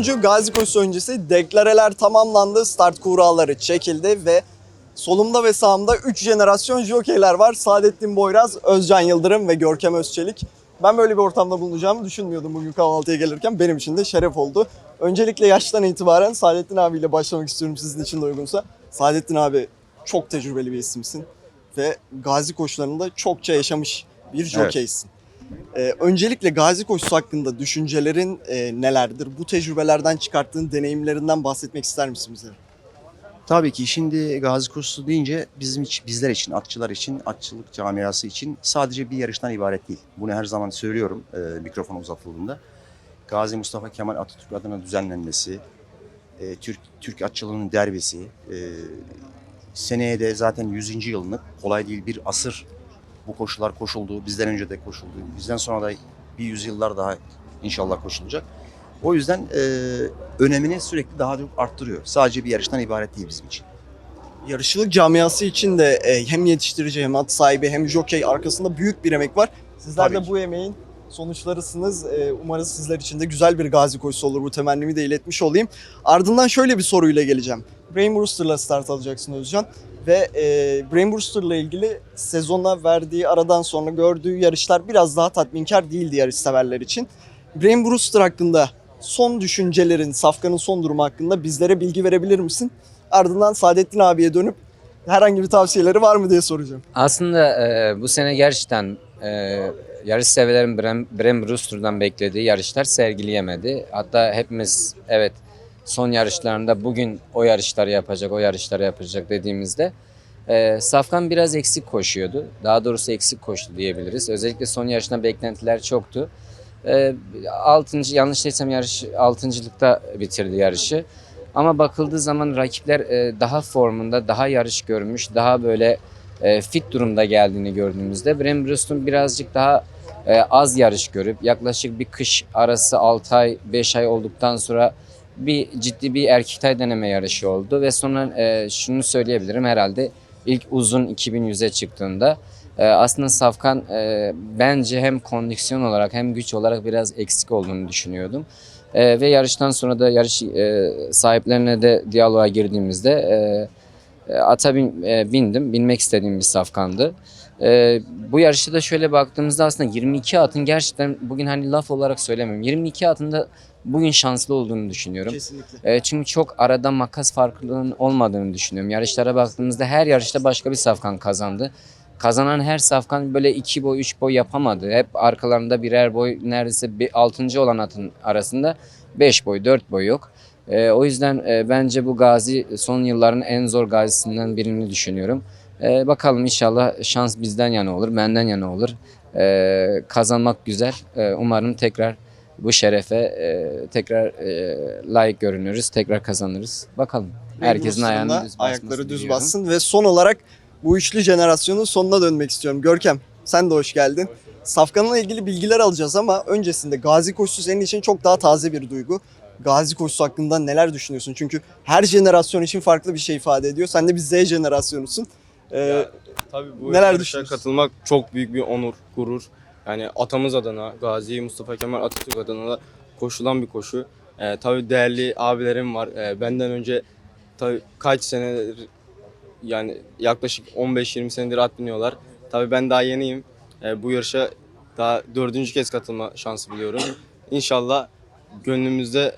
99. Gazi Koşusu öncesi deklareler tamamlandı, start kuralları çekildi ve solumda ve sağımda 3 jenerasyon jokeyler var. Saadettin Boyraz, Özcan Yıldırım ve Görkem Özçelik. Ben böyle bir ortamda bulunacağımı düşünmüyordum bugün kahvaltıya gelirken. Benim için de şeref oldu. Öncelikle yaştan itibaren Saadettin abiyle başlamak istiyorum sizin için de uygunsa. Saadettin abi çok tecrübeli bir isimsin ve gazi koşularında çokça yaşamış bir jokeysin. Ee, öncelikle gazi koşusu hakkında düşüncelerin e, nelerdir? Bu tecrübelerden çıkarttığın deneyimlerinden bahsetmek ister misin bize? Tabii ki şimdi Gazi Koşusu deyince bizim için, bizler için, atçılar için, atçılık camiası için sadece bir yarıştan ibaret değil. Bunu her zaman söylüyorum e, mikrofon uzatıldığında. Gazi Mustafa Kemal Atatürk adına düzenlenmesi, e, Türk Türk atçılığının derbisi, e, seneye de zaten 100. yılını kolay değil bir asır bu koşular koşuldu. Bizden önce de koşuldu. Bizden sonra da bir yüzyıllar daha inşallah koşulacak. O yüzden e, önemini sürekli daha çok arttırıyor. Sadece bir yarıştan ibaret değil bizim için. Yarışçılık camiası için de e, hem yetiştirici hem at sahibi hem jokey arkasında büyük bir emek var. Sizler Tabii de ki. bu emeğin sonuçlarısınız. E, umarız sizler için de güzel bir gazi koşusu olur. Bu temennimi de iletmiş olayım. Ardından şöyle bir soruyla geleceğim. Brain Brewster'la start alacaksın Özcan. Ve e, Brain Brewster'la ilgili sezona verdiği aradan sonra gördüğü yarışlar biraz daha tatminkar değildi yarış severler için. Brain Brewster hakkında son düşüncelerin, Safkan'ın son durumu hakkında bizlere bilgi verebilir misin? Ardından Saadettin abiye dönüp herhangi bir tavsiyeleri var mı diye soracağım. Aslında e, bu sene gerçekten e, yarış severlerin Brem, Brewster'dan beklediği yarışlar sergileyemedi. Hatta hepimiz evet son yarışlarında bugün o yarışları yapacak, o yarışları yapacak dediğimizde e, Safkan biraz eksik koşuyordu. Daha doğrusu eksik koştu diyebiliriz. Özellikle son yarışında beklentiler çoktu. E, altıncı, yanlış değilsem yarış altıncılıkta bitirdi yarışı. Ama bakıldığı zaman rakipler e, daha formunda, daha yarış görmüş, daha böyle e, fit durumda geldiğini gördüğümüzde Bram birazcık daha e, az yarış görüp yaklaşık bir kış arası 6 ay 5 ay olduktan sonra bir ciddi bir erkekler deneme yarışı oldu ve sonra e, şunu söyleyebilirim herhalde ilk uzun 2100'e çıktığında e, aslında Safkan e, bence hem kondisyon olarak hem güç olarak biraz eksik olduğunu düşünüyordum. E, ve yarıştan sonra da yarış e, sahiplerine de diyaloğa girdiğimizde e, e, ata bin- e, bindim. Binmek istediğim bir safkandı. E, bu yarışta da şöyle baktığımızda aslında 22 atın gerçekten bugün hani laf olarak söylemiyorum. 22 atın da bugün şanslı olduğunu düşünüyorum. Kesinlikle. E, çünkü çok arada makas farklılığının olmadığını düşünüyorum. Yarışlara baktığımızda her yarışta başka bir safkan kazandı. Kazanan her safkan böyle iki boy, üç boy yapamadı. Hep arkalarında birer boy neredeyse bir altıncı olan atın arasında beş boy, dört boy yok. E, o yüzden e, bence bu gazi son yılların en zor gazisinden birini düşünüyorum. E, bakalım inşallah şans bizden yana olur, benden yana olur. E, kazanmak güzel. E, umarım tekrar bu şerefe e, tekrar e, layık görünürüz, tekrar kazanırız. Bakalım. Herkesin ayağını düz ayakları düz diliyorum. bassın ve son olarak bu üçlü jenerasyonun sonuna dönmek istiyorum. Görkem sen de hoş geldin. Safkan'la ilgili bilgiler alacağız ama öncesinde Gazi koşusu senin için çok daha taze bir duygu. Gazi koşusu hakkında neler düşünüyorsun? Çünkü her jenerasyon için farklı bir şey ifade ediyor. Sen de bir Z jenerasyonusun. Ee, Ya, Tabii bu neler yarışa düşünüyorsun? katılmak çok büyük bir onur, gurur. Yani atamız adına, Gazi Mustafa Kemal Atatürk adına da koşulan bir koşu. Ee, tabii değerli abilerim var. Ee, benden önce tabii kaç senedir yani yaklaşık 15-20 senedir at biniyorlar. Tabii ben daha yeniyim. Ee, bu yarışa daha dördüncü kez katılma şansı buluyorum. İnşallah gönlümüzde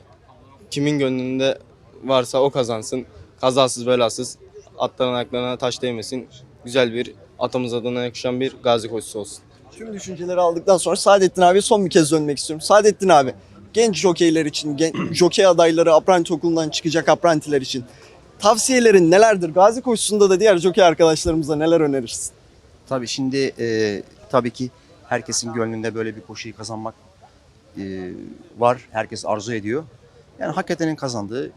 kimin gönlünde varsa o kazansın. Kazasız belasız atların ayaklarına taş değmesin. Güzel bir atamız adına yakışan bir gazi koşusu olsun. Tüm düşünceleri aldıktan sonra Saadettin abiye son bir kez dönmek istiyorum. Saadettin abi, genç jokeyler için, gen- jokey adayları, apranti okulundan çıkacak aprantiler için tavsiyelerin nelerdir? Gazi koşusunda da diğer jokey arkadaşlarımıza neler önerirsin? Tabii şimdi e, tabii ki herkesin gönlünde böyle bir koşuyu kazanmak e, var. Herkes arzu ediyor. Yani hak edenin kazandığı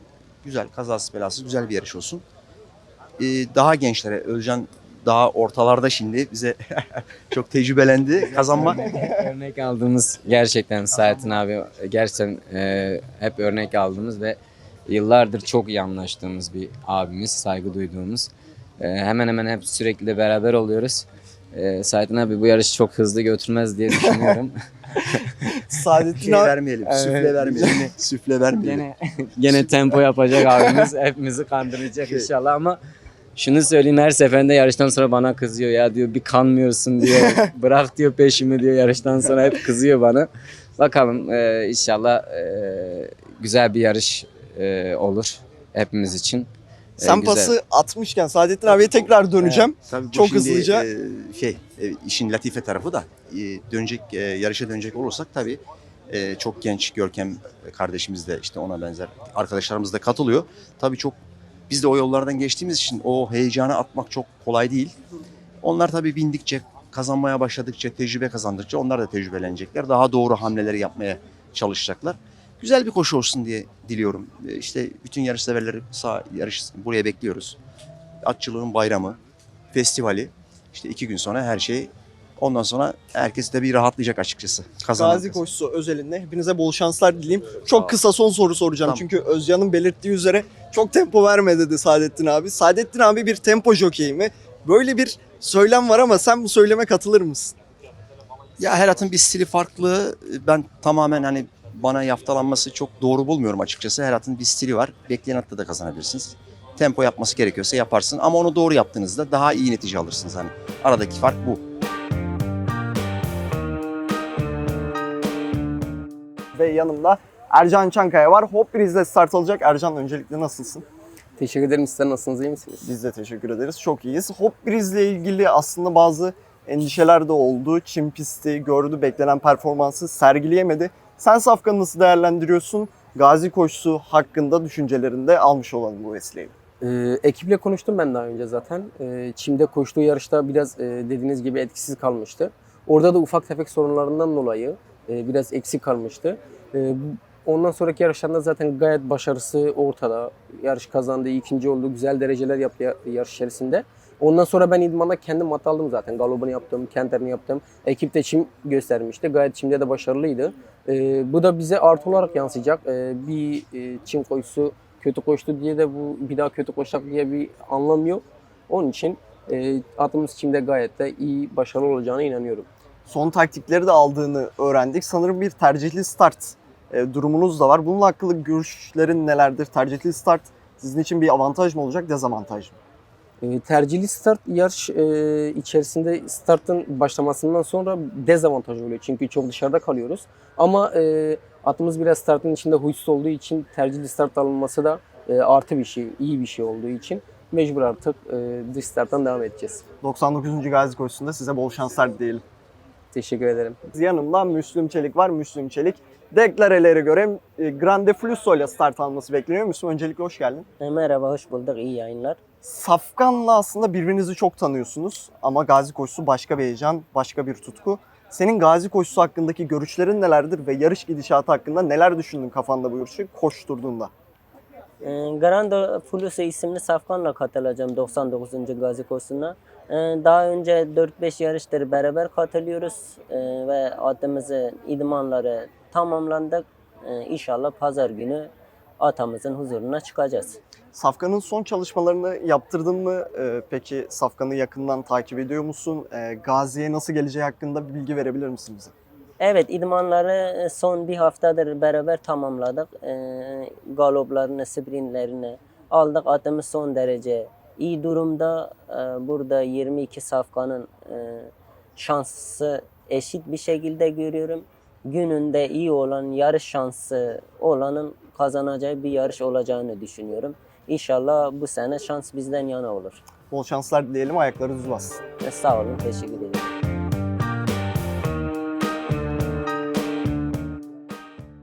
güzel, kazasız belasız güzel bir yarış olsun. E, daha gençlere, Özcan daha ortalarda şimdi bize çok tecrübelendi kazanma. örnek aldığımız gerçekten Saadettin abi gerçekten e, hep örnek aldığımız ve yıllardır çok iyi anlaştığımız bir abimiz, saygı duyduğumuz. E, hemen hemen hep sürekli beraber oluyoruz. E, Saadettin abi bu yarışı çok hızlı götürmez diye düşünüyorum. Saadettin Şey abi vermeyelim, Evet. süfle vermeyelim. süfle vermeyelim. Gene gene tempo yapacak abimiz hepimizi kandıracak Şey- inşallah ama şunu söyleyeyim her seferinde yarıştan sonra bana kızıyor ya diyor bir kanmıyorsun diyor bırak diyor peşimi diyor yarıştan sonra hep kızıyor bana. Bakalım e, inşallah e, güzel bir yarış e, olur hepimiz için. E, sen güzel. pası atmışken Saadettin abiye tekrar döneceğim. Tabii bu Çok şimdi, hızlıca. e, şey e, işin latife tarafı da e, dönecek e, yarışa dönecek olursak tabii e, çok genç Görkem kardeşimiz de işte ona benzer arkadaşlarımız da katılıyor. Tabii çok biz de o yollardan geçtiğimiz için o heyecanı atmak çok kolay değil. Onlar tabii bindikçe kazanmaya başladıkça tecrübe kazandıkça onlar da tecrübelenecekler. Daha doğru hamleleri yapmaya çalışacaklar. Güzel bir koşu olsun diye diliyorum. E, İşte bütün yarış severleri sağ yarış buraya bekliyoruz. Atçılığın bayramı, festivali. İşte iki gün sonra her şey ondan sonra herkes de bir rahatlayacak açıkçası. Kazanan Gazi kız. koşusu özelinde hepinize bol şanslar dileyim. Çok kısa son soru soracağım Tamam. çünkü Özcan'ın belirttiği üzere çok tempo verme dedi Saadettin abi. Saadettin abi bir tempo jokeyi mi? Böyle bir söylem var ama sen bu söyleme katılır mısın? Ya her atın bir stili farklı. Ben tamamen hani bana yaftalanması çok doğru bulmuyorum açıkçası. Her atın bir stili var. Bekleyen atta da kazanabilirsiniz. Tempo yapması gerekiyorsa yaparsın ama onu doğru yaptığınızda daha iyi netice alırsınız hani. Aradaki fark bu. Ve yanımda Ercan Çankaya var. Hop Briz'le start alacak. Ercan öncelikle nasılsın? Teşekkür ederim. Sizler nasılsınız? iyi misiniz? Biz de teşekkür ederiz. Çok iyiyiz. Hop Briz'le ilgili aslında bazı endişeler de oldu. Çim pisti gördü, beklenen performansı sergileyemedi. Sen Safkan'ı nasıl değerlendiriyorsun? Gazi koşusu hakkında düşüncelerini de almış olalım bu vesileyle. Ee, ekiple konuştum ben daha önce zaten. Ee, Çim'de koştuğu yarışta biraz e, dediğiniz gibi etkisiz kalmıştı. Orada da ufak tefek sorunlarından dolayı e, biraz eksik kalmıştı. E, ondan sonraki yarışlarında zaten gayet başarısı ortada. Yarış kazandı, ikinci oldu, güzel dereceler yaptı ya- yarış içerisinde. Ondan sonra ben idmanda kendim mat aldım zaten. Galopunu yaptım, kenterini yaptım. Ekip de çim göstermişti. Gayet çimde de başarılıydı. Ee, bu da bize artı olarak yansıyacak. Ee, bir e, çim koşusu kötü koştu diye de bu bir daha kötü koşacak diye bir anlam yok. Onun için e, atımız çimde gayet de iyi, başarılı olacağına inanıyorum. Son taktikleri de aldığını öğrendik. Sanırım bir tercihli start e, durumunuz da var. Bununla hakkında görüşlerin nelerdir? Tercihli start sizin için bir avantaj mı olacak, dezavantaj mı? E, tercihli start yarış e, içerisinde startın başlamasından sonra dezavantaj oluyor. Çünkü çok dışarıda kalıyoruz. Ama e, atımız biraz startın içinde huysuz olduğu için tercihli start alınması da e, artı bir şey, iyi bir şey olduğu için mecbur artık e, dış starttan devam edeceğiz. 99. Gazi koşusunda size bol şanslar diyelim. Teşekkür ederim. Yanımda Müslüm Çelik var. Müslüm Çelik deklarelere göre e, Grande Flusso ile start alması bekleniyor. Müslüm öncelikle hoş geldin. E, Merhaba, hoş bulduk. İyi yayınlar. Safkan'la aslında birbirinizi çok tanıyorsunuz ama Gazi koşusu başka bir heyecan, başka bir tutku. Senin Gazi koşusu hakkındaki görüşlerin nelerdir ve yarış gidişatı hakkında neler düşündün kafanda bu yarışı koşturduğunda? E, Grande Flusso isimli safkanla katılacağım 99. Gazi Koşusu'na. E, Daha önce 4-5 yarıştır beraber katılıyoruz E, ve atımızın idmanları tamamlandık. E, İnşallah pazar günü atamızın huzuruna çıkacağız. Safkan'ın son çalışmalarını yaptırdın mı? Ee, peki Safkan'ı yakından takip ediyor musun? Ee, Gazi'ye nasıl geleceği hakkında bir bilgi verebilir misin bize? Evet idmanları e, son bir haftadır beraber tamamladık. Ee, galoplarını, sprintlerini aldık. Atımız son derece iyi durumda. Ee, burada 22 safkanın e, şansı eşit bir şekilde görüyorum. Gününde iyi olan, yarış şansı olanın kazanacağı bir yarış olacağını düşünüyorum. İnşallah bu sene şans bizden yana olur. Bol şanslar dileyelim, ayakları düz bassın. Ve sağ olun, teşekkür ederim.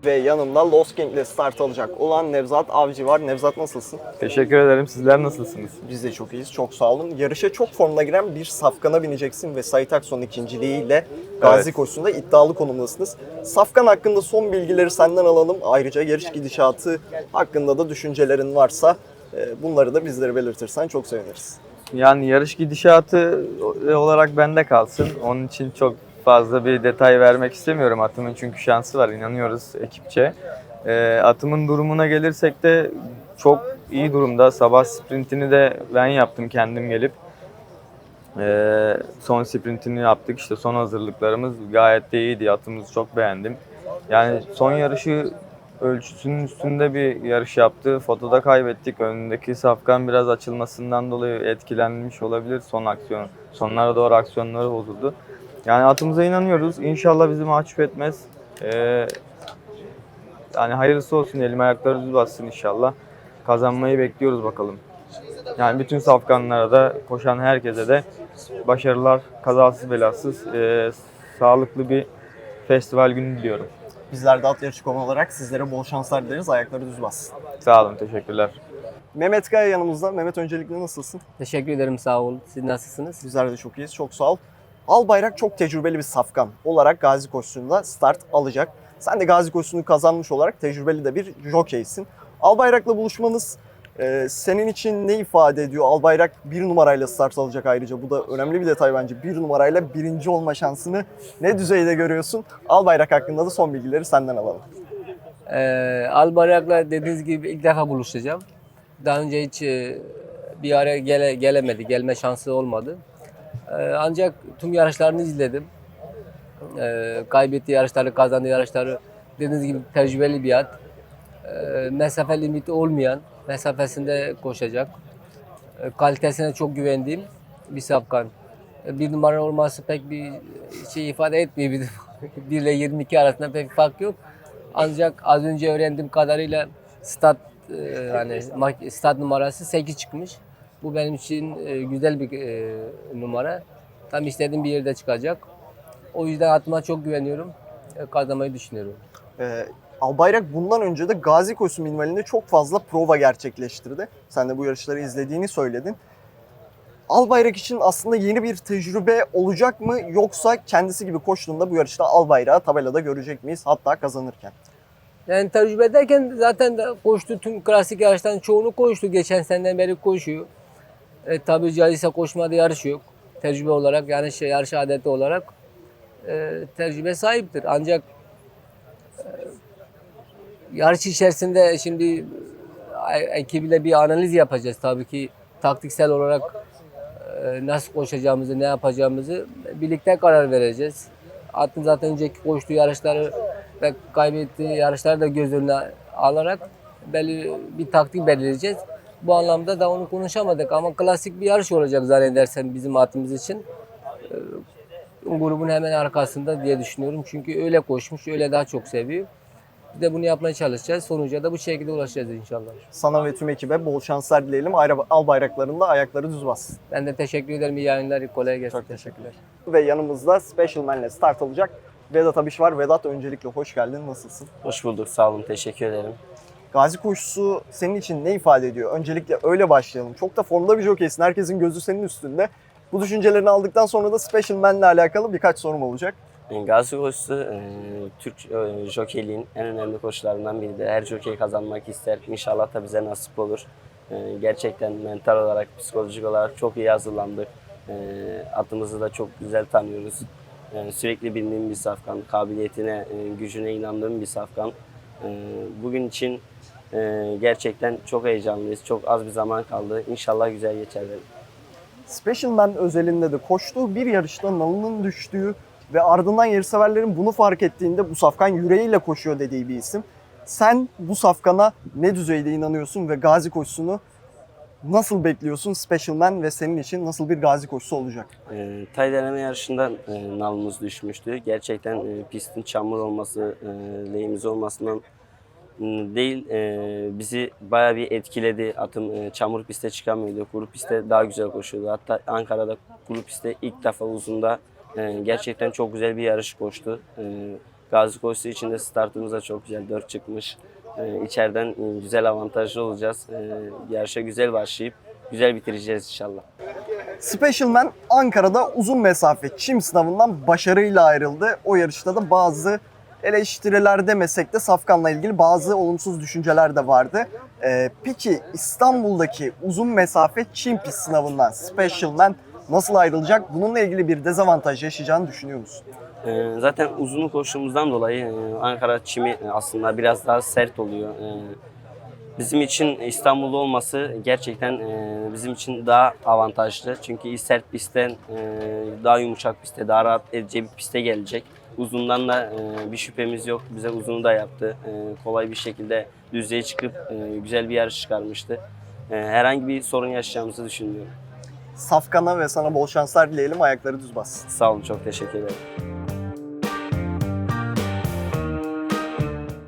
Ve yanımda Lost Gang'le start alacak olan Nevzat Avcı var. Nevzat nasılsın? Teşekkür ederim. Sizler nasılsınız? Biz de çok iyiyiz, çok sağ olun. Yarışa çok formuna giren bir Safkan'a bineceksin ve Sait Akson ikinciliğiyle Gazi Evet. koşusunda iddialı konumdasınız. Safkan hakkında son bilgileri senden alalım. Ayrıca yarış gidişatı hakkında da düşüncelerin varsa e, bunları da bizlere belirtirsen çok seviniriz. Yani yarış gidişatı olarak bende kalsın. Onun için çok fazla bir detay vermek istemiyorum. Atımın çünkü şansı var. inanıyoruz ekipçe. Ee, atımın durumuna gelirsek de çok iyi durumda. Sabah sprintini de ben yaptım kendim gelip. Ee, son sprintini yaptık. İşte son hazırlıklarımız gayet de iyiydi. Atımızı çok beğendim. Yani son yarışı ölçüsünün üstünde bir yarış yaptı. Fotoda kaybettik. Önündeki safkan biraz açılmasından dolayı etkilenmiş olabilir. Son aksiyon, sonlara doğru aksiyonları bozuldu. Yani atımıza inanıyoruz. İnşallah bizi mahcup etmez. Ee, yani hayırlısı olsun. Elim ayakları düz bassın inşallah. Kazanmayı bekliyoruz bakalım. Yani bütün safkanlara da koşan herkese de başarılar, kazasız belasız, e, sağlıklı bir festival günü diliyorum. Bizler de at yarışı.com olarak sizlere bol şanslar dileriz. Ayakları düz bassın. Sağ olun, teşekkürler. Mehmet Kaya yanımızda. Mehmet öncelikle nasılsın? Teşekkür ederim sağ olun. Siz nasılsınız? Bizler de çok iyiyiz. Çok sağ ol. Albayrak çok tecrübeli bir safkan olarak Gazi koşusunda start alacak. Sen de Gazi koşusunu kazanmış olarak tecrübeli de bir jokeysin. Albayrak'la buluşmanız e, senin için ne ifade ediyor? Albayrak bir numarayla start alacak ayrıca. Bu da önemli bir detay bence. Bir numarayla birinci olma şansını ne düzeyde görüyorsun? Albayrak hakkında da son bilgileri senden alalım. Ee, Albayrak'la dediğiniz gibi ilk defa buluşacağım. Daha önce hiç e, bir araya gele, gelemedi, gelme şansı olmadı. Ee, ancak tüm yarışlarını izledim. Ee, kaybettiği yarışları, kazandığı yarışları dediğiniz gibi tecrübeli bir at. Ee, mesafe limiti olmayan, mesafesinde koşacak. Ee, kalitesine çok güvendiğim bir safkan. Ee, Bir numara olması pek bir şey ifade etmiyor. Bir, 1 ile 22 arasında pek fark yok. Ancak az önce öğrendiğim kadarıyla stat e, mak- stat numarası 8 çıkmış. Bu benim için e, güzel bir e, numara. Tam istediğim bir yerde çıkacak. O yüzden atıma çok güveniyorum. E, kazanmayı düşünüyorum. Ee, Albayrak bundan önce de Gazi koşusu minvalinde çok fazla prova gerçekleştirdi. Sen de bu yarışları izlediğini söyledin. Albayrak için aslında yeni bir tecrübe olacak mı yoksa kendisi gibi koştuğunda bu yarışta Albayrak'ı tabelada görecek miyiz hatta kazanırken? Yani tecrübe ederken zaten de koştu tüm klasik yarışların çoğunu koştu. Geçen seneden beri koşuyor. E, tabii caizse koşmada yarış yok. Tecrübe olarak yani şey, yarış adeti olarak e, tecrübe sahiptir. Ancak e, yarış içerisinde şimdi e, ekibiyle bir analiz yapacağız. Tabii ki taktiksel olarak e, nasıl koşacağımızı, ne yapacağımızı birlikte karar vereceğiz. Atın zaten önceki koştuğu yarışları ve kaybettiği yarışları da göz önüne alarak belli bir taktik belirleyeceğiz. Bu anlamda da onu konuşamadık ama klasik bir yarış olacak zannedersem bizim atımız için. Ee, Grubun hemen arkasında diye düşünüyorum. Çünkü öyle koşmuş, öyle daha çok seviyor. Biz de bunu yapmaya çalışacağız. Sonuca da bu şekilde ulaşacağız inşallah. Sana ve tüm ekibe bol şanslar dileyelim. Ayrı Albayraklarında ayakları düz bassın. Ben de teşekkür ederim. İyi yayınlar, kolay gelsin. Çok teşekkürler. Ve yanımızda Special Man'le start alacak Vedat Abiş var. Vedat öncelikle hoş geldin. Nasılsın? Hoş bulduk. Sağ olun. Teşekkür ederim. Gazi koşusu senin için ne ifade ediyor? Öncelikle öyle başlayalım. Çok da formda bir jokeysin. Herkesin gözü senin üstünde. Bu düşüncelerini aldıktan sonra da Special Man'le alakalı birkaç sorum olacak. Gazi koşusu e, Türk e, jokeyliğin en önemli koşularından biridir. Her jokey kazanmak ister. İnşallah da bize nasip olur. E, gerçekten mental olarak, psikolojik olarak çok iyi hazırlandık. Atımızı da çok güzel tanıyoruz. Sürekli bildiğim bir safkan, kabiliyetine, gücüne inandığım bir safkan. Bugün için e, gerçekten çok heyecanlıyız. Çok az bir zaman kaldı. İnşallah güzel geçer. derim. Special Man özelinde de koştuğu bir yarışta nalının düştüğü ve ardından yarışseverlerin bunu fark ettiğinde bu safkan yüreğiyle koşuyor dediği bir isim. Sen bu safkana ne düzeyde inanıyorsun ve gazi koşusunu nasıl bekliyorsun Special Man ve senin için nasıl bir gazi koşusu olacak? E, tay deneme yarışında e, nalımız düşmüştü. Gerçekten e, pistin çamur olması, e, lehimiz olmasından değil e, bizi bayağı bir etkiledi. Atım e, çamur piste çıkamıyordu. Kuru pistte daha güzel koşuyordu. Hatta Ankara'da kuru pistte ilk defa uzunda e, gerçekten çok güzel bir yarış koştu. E, Gazi koşusu için de startımız da çok güzel. 4 çıkmış. E, içeriden e, güzel avantajlı olacağız. E, yarışa güzel başlayıp güzel bitireceğiz inşallah. Special Man Ankara'da uzun mesafe çim sınavından başarıyla ayrıldı. O yarışta da bazı eleştiriler demesek de Safkan'la ilgili bazı olumsuz düşünceler de vardı. Ee, peki İstanbul'daki uzun mesafe çim pist sınavından Special Man nasıl ayrılacak? Bununla ilgili bir dezavantaj yaşayacağını düşünüyor musun? Ee, zaten uzun koştuğumuzdan dolayı e, Ankara çimi e, aslında biraz daha sert oluyor. Ee, Bizim için İstanbul'da olması gerçekten e, bizim için daha avantajlı. Çünkü sert pistten e, daha yumuşak piste, daha rahat edici bir piste gelecek. Uzundan da e, bir şüphemiz yok. Bize uzunu da yaptı. E, kolay bir şekilde düzlüğe çıkıp e, güzel bir yarış çıkarmıştı. E, herhangi bir sorun yaşayacağımızı düşünmüyorum. Safkan'a ve sana bol şanslar dileyelim. Ayakları düz bassın. Sağ olun, çok teşekkür ederim.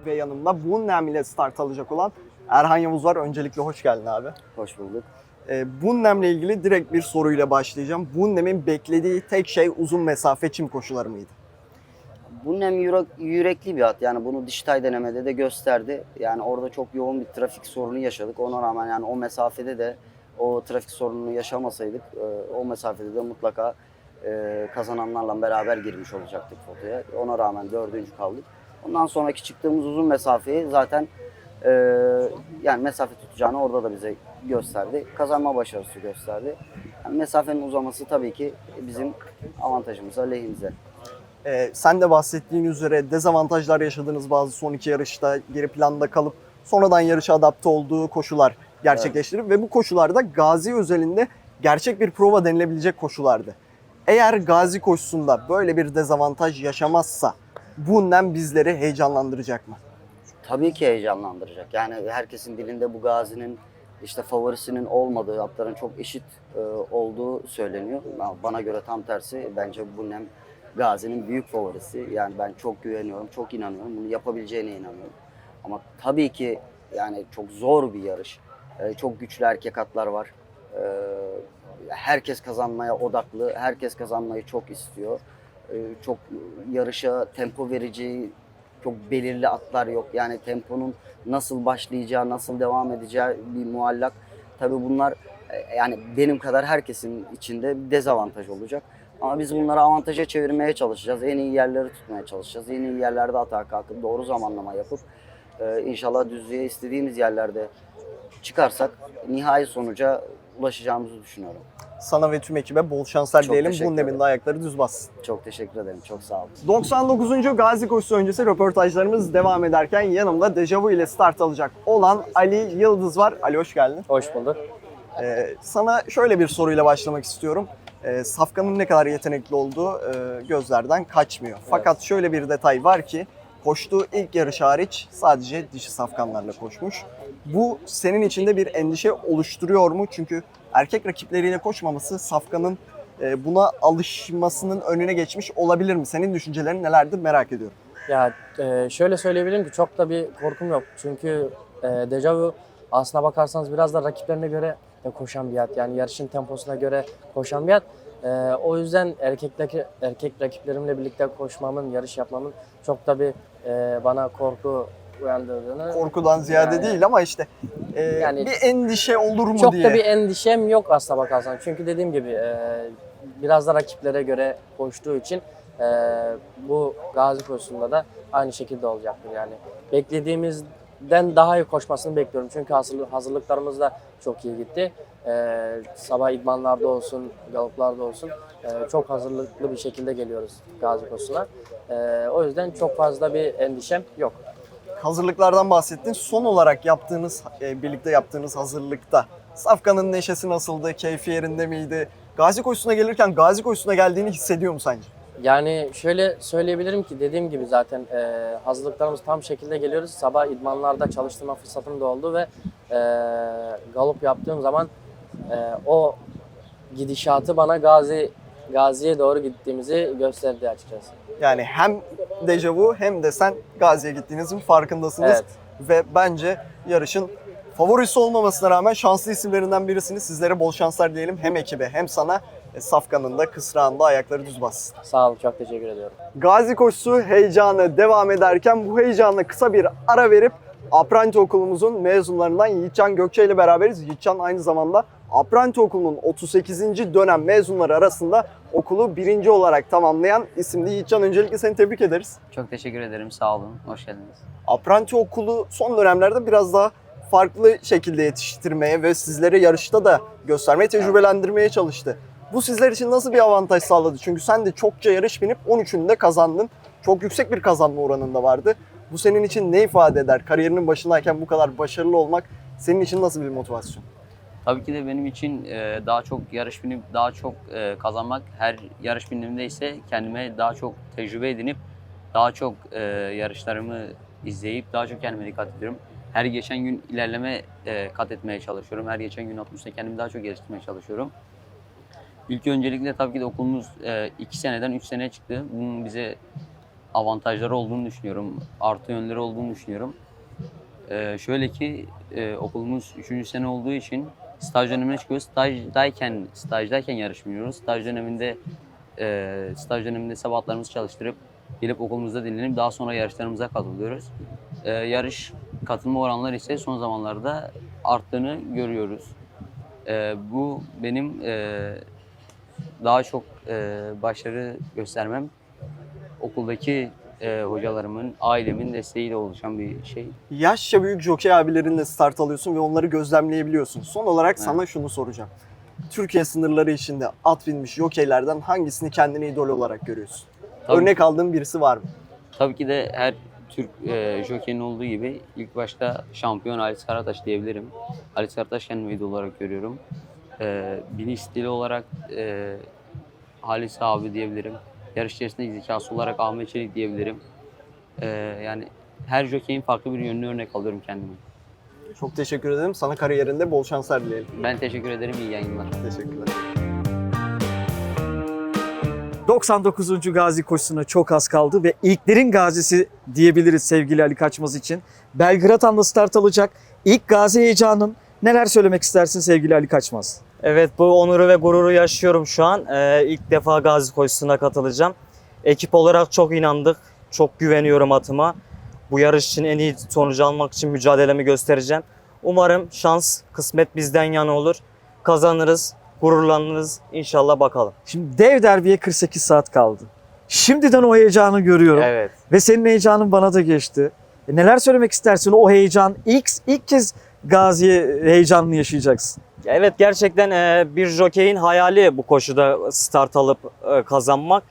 Ve yanımda Bunnem ile start alacak olan Erhan Yavuz var. Öncelikle hoş geldin abi. Hoş bulduk. E, Bunnem'le ilgili direkt bir soruyla başlayacağım. Bunnem'in beklediği tek şey uzun mesafe çim koşuları mıydı? Bunun hem yürek, yürekli bir at. Yani bunu Diştay denemede de gösterdi. Yani orada çok yoğun bir trafik sorunu yaşadık. Ona rağmen yani o mesafede de o trafik sorununu yaşamasaydık e, o mesafede de mutlaka e, kazananlarla beraber girmiş olacaktık fotoya. Ona rağmen dördüncü kaldık. Ondan sonraki çıktığımız uzun mesafeyi zaten e, yani mesafe tutacağını orada da bize gösterdi. Kazanma başarısı gösterdi. Yani mesafenin uzaması tabii ki bizim avantajımıza, lehimize. Ee, sen de bahsettiğin üzere dezavantajlar yaşadığınız bazı son iki yarışta geri planda kalıp sonradan yarışa adapte olduğu koşular gerçekleştirip ve bu koşularda Gazi özelinde gerçek bir prova denilebilecek koşulardı. Eğer Gazi koşusunda böyle bir dezavantaj yaşamazsa bundan bizleri heyecanlandıracak mı? Tabii ki heyecanlandıracak. Yani herkesin dilinde bu Gazi'nin işte favorisinin olmadığı, atların çok eşit e, olduğu söyleniyor. Bana göre tam tersi. Bence bu nem Gazi'nin büyük favorisi. Yani ben çok güveniyorum, çok inanıyorum. Bunu yapabileceğine inanıyorum. Ama tabii ki yani çok zor bir yarış. E, çok güçlü erkek atlar var. E, herkes kazanmaya odaklı, herkes kazanmayı çok istiyor. E, çok yarışa tempo verici, çok belirli atlar yok. Yani temponun nasıl başlayacağı, nasıl devam edeceği bir muallak. Tabii bunlar e, yani benim kadar herkesin içinde dezavantaj olacak. Ama biz bunları avantaja çevirmeye çalışacağız. En iyi yerleri tutmaya çalışacağız. En iyi yerlerde atağa kalkıp doğru zamanlama yapıp e, inşallah düzlüğe istediğimiz yerlerde çıkarsak nihai sonuca ulaşacağımızı düşünüyorum. Sana ve tüm ekibe bol şanslar Çok diyelim. teşekkür Bundemin ederim. de ayakları düz bassın. Çok teşekkür ederim. Çok sağ olun. 99. Gazi koşusu öncesi röportajlarımız devam ederken yanımda Dejavu ile start alacak olan Ali Yıldız var. Ali hoş geldin. Hoş bulduk. Ee, sana şöyle bir soruyla başlamak istiyorum. Ee, Safkan'ın ne kadar yetenekli olduğu e, gözlerden kaçmıyor. Fakat şöyle bir detay var ki koştuğu ilk yarış hariç sadece dişi Safkanlarla koşmuş. Bu senin içinde bir endişe oluşturuyor mu? Çünkü erkek rakipleriyle koşmaması Safkan'ın e, buna alışmasının önüne geçmiş olabilir mi? Senin düşüncelerin nelerdir merak ediyorum. Ya e, şöyle söyleyebilirim ki çok da bir korkum yok. Çünkü e, Dejavu aslına bakarsanız biraz da rakiplerine göre de koşan bir at. Yani yarışın temposuna göre koşan bir at. E, o yüzden erkekteki erkek rakiplerimle birlikte koşmamın, yarış yapmamın çok da bir e, bana korku uyandırdığını Korkudan ziyade Yani- değil ama işte e, Yani- bir endişe olur mu çok diye. da bir endişem yok aslına bakarsan. Çünkü dediğim gibi e, biraz da rakiplere göre koştuğu için e, bu gazi koşusunda da aynı şekilde olacaktır. Yani beklediğimizden daha iyi koşmasını bekliyorum. Çünkü hazırlık, hazırlıklarımız da çok iyi gitti. E, sabah idmanlarda olsun, galoplarda olsun e, çok hazırlıklı bir şekilde geliyoruz gazi koşusuna. E, o yüzden çok fazla bir endişem yok. hazırlıklardan bahsettin. Son olarak yaptığınız, e, birlikte yaptığınız hazırlıkta Safkan'ın neşesi nasıldı? Keyfi yerinde miydi? Gazi koşusuna gelirken Gazi koşusuna geldiğini hissediyor mu sence? Yani şöyle söyleyebilirim ki dediğim gibi zaten e, hazırlıklarımız tam şekilde geliyoruz. Sabah idmanlarda çalıştırma fırsatım da oldu ve e, galop yaptığım zaman e, o gidişatı bana Gazi Gazi'ye doğru gittiğimizi gösterdi açıkçası. Yani hem dejavu hem de sen Gazi'ye gittiğinizin farkındasınız. Evet. Ve bence yarışın favorisi olmamasına rağmen şanslı isimlerinden birisiniz. Sizlere bol şanslar diyelim hem ekibe hem sana. E, Safkan'ın da kısrağında ayakları düz bassın. Sağ olun, çok teşekkür ediyorum. Gazi koşusu heyecanı devam ederken bu heyecanla kısa bir ara verip Apranti okulumuzun mezunlarından Yiğitcan Gökçe ile beraberiz. Yiğitcan aynı zamanda Apranti okulunun 38. dönem mezunları arasında okulu birinci olarak tamamlayan isimli Yiğitcan. Öncelikle seni tebrik ederiz. Çok teşekkür ederim. Sağ olun. Hoş geldiniz. Apranti okulu son dönemlerde biraz daha farklı şekilde yetiştirmeye ve sizlere yarışta da göstermeye, tecrübelendirmeye çalıştı. Bu sizler için nasıl bir avantaj sağladı? Çünkü sen de çokça yarış binip 13'ünü de kazandın. Çok yüksek bir kazanma oranında vardı. Bu senin için ne ifade eder? Kariyerinin başındayken bu kadar başarılı olmak senin için nasıl bir motivasyon? Tabii ki de benim için e, daha çok yarış binip daha çok e, kazanmak. Her yarış bindiğimde ise kendime daha çok tecrübe edinip daha çok e, yarışlarımı izleyip daha çok kendime dikkat ediyorum. Her geçen gün ilerleme kat etmeye çalışıyorum. Her geçen gün atmışta kendimi daha çok geliştirmeye çalışıyorum. İlk öncelikle tabii ki de okulumuz 2 seneden 3 seneye çıktı. Bunun bize avantajları olduğunu düşünüyorum. Artı yönleri olduğunu düşünüyorum. Ee, şöyle ki e, okulumuz 3. sene olduğu için staj dönemine çıkıyoruz. Stajdayken, stajdayken yarışmıyoruz. Staj döneminde e, staj döneminde sabahlarımızı çalıştırıp gelip okulumuzda dinlenip daha sonra yarışlarımıza katılıyoruz. E, yarış katılma oranları ise son zamanlarda arttığını görüyoruz. E, bu benim e, daha çok e, başarı göstermem okuldaki e, hocalarımın, ailemin desteğiyle oluşan bir şey. Yaşça büyük jokey abilerinle start alıyorsun ve onları gözlemleyebiliyorsun. Son olarak Evet. sana şunu soracağım. Türkiye sınırları içinde at binmiş jokeylerden hangisini kendine idol olarak görüyorsun? Tabii, Örnek aldığın birisi var mı? tabii ki de her Türk e, jokeyin olduğu gibi ilk başta şampiyon Halis Karataş diyebilirim. Halis Karataş kendimi idol olarak görüyorum. E, biniş stili olarak e, Halis abi diyebilirim. Yarış içerisinde zekası olarak Ahmet Çelik diyebilirim. E, yani her jokeyin farklı bir yönünü örnek alıyorum kendime. Çok teşekkür ederim. Sana kariyerinde bol şanslar dileyelim. Ben teşekkür ederim. İyi yayınlar. Teşekkürler. 99. Gazi koşusuna çok az kaldı ve ilklerin gazisi diyebiliriz sevgili Ali Kaçmaz için. Belgrad Anlı start alacak. İlk gazi heyecanın neler söylemek istersin sevgili Ali Kaçmaz? Evet bu onuru ve gururu yaşıyorum şu an. Ee, ilk defa Gazi koşusuna katılacağım. Ekip olarak çok inandık. Çok güveniyorum atıma. Bu yarış için en iyi sonucu almak için mücadelemi göstereceğim. Umarım şans, kısmet bizden yana olur. Kazanırız, gururlanırız. İnşallah bakalım. Şimdi dev derbiye 48 saat kaldı. Şimdiden o heyecanı görüyorum Evet. ve senin heyecanın bana da geçti. E, neler söylemek istersin o heyecan? İlk, ilk kez Gazi'ye heyecanını yaşayacaksın. Evet gerçekten e, bir jokeyin hayali bu koşuda start alıp e, kazanmak.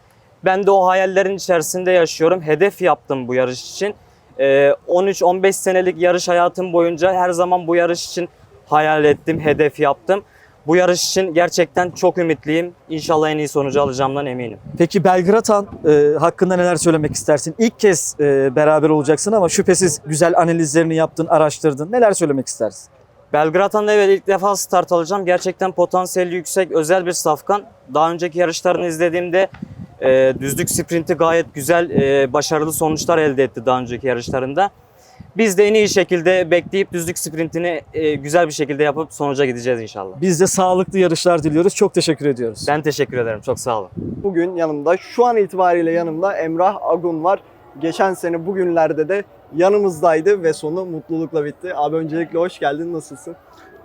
Ben de o hayallerin içerisinde yaşıyorum. Hedef yaptım bu yarış için. E, 13-15 senelik yarış hayatım boyunca her zaman bu yarış için hayal ettim, hedef yaptım. Bu yarış için gerçekten çok ümitliyim. İnşallah en iyi sonucu alacağımdan eminim. Peki Belgrad Han e, hakkında neler söylemek istersin? İlk kez e, beraber olacaksın ama şüphesiz güzel analizlerini yaptın, araştırdın. Neler söylemek istersin? Belgrad'dan evet ilk defa start alacağım. Gerçekten potansiyeli yüksek, özel bir safkan. Daha önceki yarışlarını izlediğimde e, düzlük sprinti gayet güzel, e, başarılı sonuçlar elde etti daha önceki yarışlarında. Biz de en iyi şekilde bekleyip düzlük sprintini e, güzel bir şekilde yapıp sonuca gideceğiz inşallah. Biz de sağlıklı yarışlar diliyoruz. Çok teşekkür ediyoruz. Ben teşekkür ederim. Çok sağ olun. Bugün yanımda, şu an itibariyle yanımda Emrah Agun var. Geçen sene bugünlerde de yanımızdaydı ve sonu mutlulukla bitti. Abi öncelikle hoş geldin, nasılsın?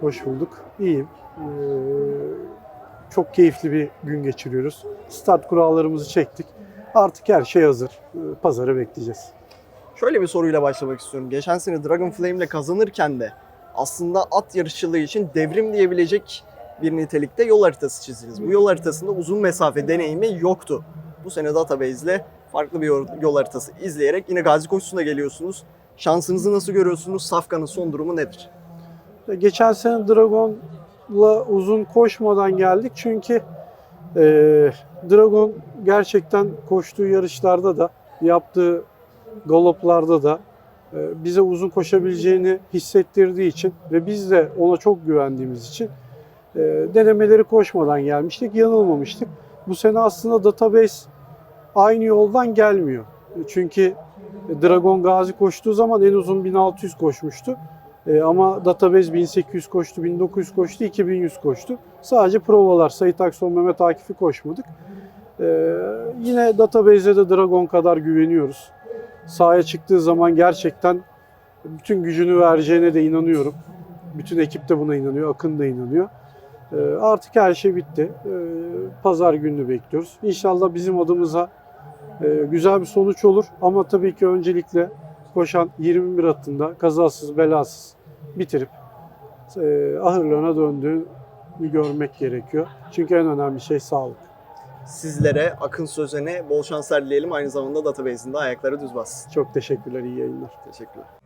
Hoş bulduk. İyiyim. Ee, çok keyifli bir gün geçiriyoruz. Start kurallarımızı çektik. Artık her şey hazır. Ee, Pazarı bekleyeceğiz. Şöyle bir soruyla başlamak istiyorum. Geçen sene Dragon Flame ile kazanırken de aslında at yarışçılığı için devrim diyebilecek bir nitelikte yol haritası çizdiniz. Bu yol haritasında uzun mesafe deneyimi yoktu. Bu sene Database ile farklı bir yol, haritası izleyerek yine Gazi Koşusu'na geliyorsunuz. Şansınızı nasıl görüyorsunuz? Safkan'ın son durumu nedir? Geçen sene Dragon'la uzun koşmadan geldik çünkü e, Dragon gerçekten koştuğu yarışlarda da yaptığı galoplarda da e, bize uzun koşabileceğini hissettirdiği için ve biz de ona çok güvendiğimiz için e, denemeleri koşmadan gelmiştik, yanılmamıştık. Bu sene aslında database aynı yoldan gelmiyor. Çünkü Dragon Gazi koştuğu zaman en uzun 1600 koşmuştu. E, ama database 1800 koştu, 1900 koştu, 2100 koştu. Sadece provalar, Sait Akson, Mehmet Akif'i koşmadık. E, yine database'e de Dragon kadar güveniyoruz. Sahaya çıktığı zaman gerçekten bütün gücünü vereceğine de inanıyorum. Bütün ekip de buna inanıyor, Akın da inanıyor. E, artık her şey bitti. E, Pazar gününü bekliyoruz. İnşallah bizim adımıza e, güzel bir sonuç olur. Ama tabii ki öncelikle koşan 21 atında kazasız belasız bitirip e, ahırlarına döndüğünü görmek gerekiyor. Çünkü en önemli şey sağlık. Sizlere, Akın Sözen'e bol şanslar dileyelim. Aynı zamanda Database'in de ayakları düz bassın. Çok teşekkürler, iyi yayınlar. Teşekkürler.